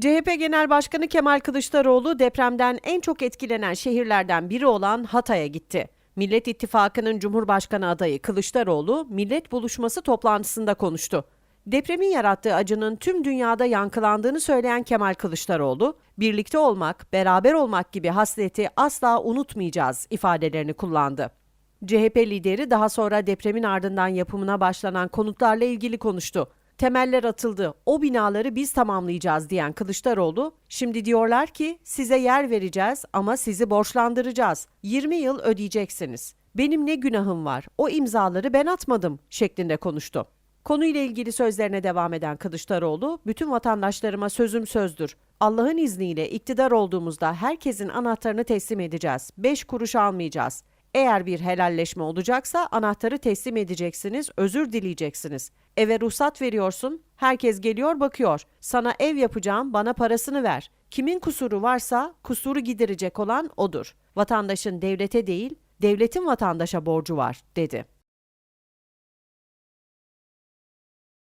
CHP Genel Başkanı Kemal Kılıçdaroğlu depremden en çok etkilenen şehirlerden biri olan Hatay'a gitti. Millet İttifakı'nın Cumhurbaşkanı adayı Kılıçdaroğlu millet buluşması toplantısında konuştu. Depremin yarattığı acının tüm dünyada yankılandığını söyleyen Kemal Kılıçdaroğlu, birlikte olmak, beraber olmak gibi hasleti asla unutmayacağız ifadelerini kullandı. CHP lideri daha sonra depremin ardından yapımına başlanan konutlarla ilgili konuştu. Temeller atıldı, o binaları biz tamamlayacağız diyen Kılıçdaroğlu, şimdi diyorlar ki size yer vereceğiz ama sizi borçlandıracağız. 20 yıl ödeyeceksiniz. Benim ne günahım var, o imzaları ben atmadım şeklinde konuştu. Konuyla ilgili sözlerine devam eden Kılıçdaroğlu, bütün vatandaşlarıma sözüm sözdür. Allah'ın izniyle iktidar olduğumuzda herkesin anahtarını teslim edeceğiz. 5 kuruş almayacağız. Eğer bir helalleşme olacaksa anahtarı teslim edeceksiniz, özür dileyeceksiniz. Eve ruhsat veriyorsun, herkes geliyor bakıyor. Sana ev yapacağım, bana parasını ver. Kimin kusuru varsa kusuru giderecek olan odur. Vatandaşın devlete değil, devletin vatandaşa borcu var, dedi.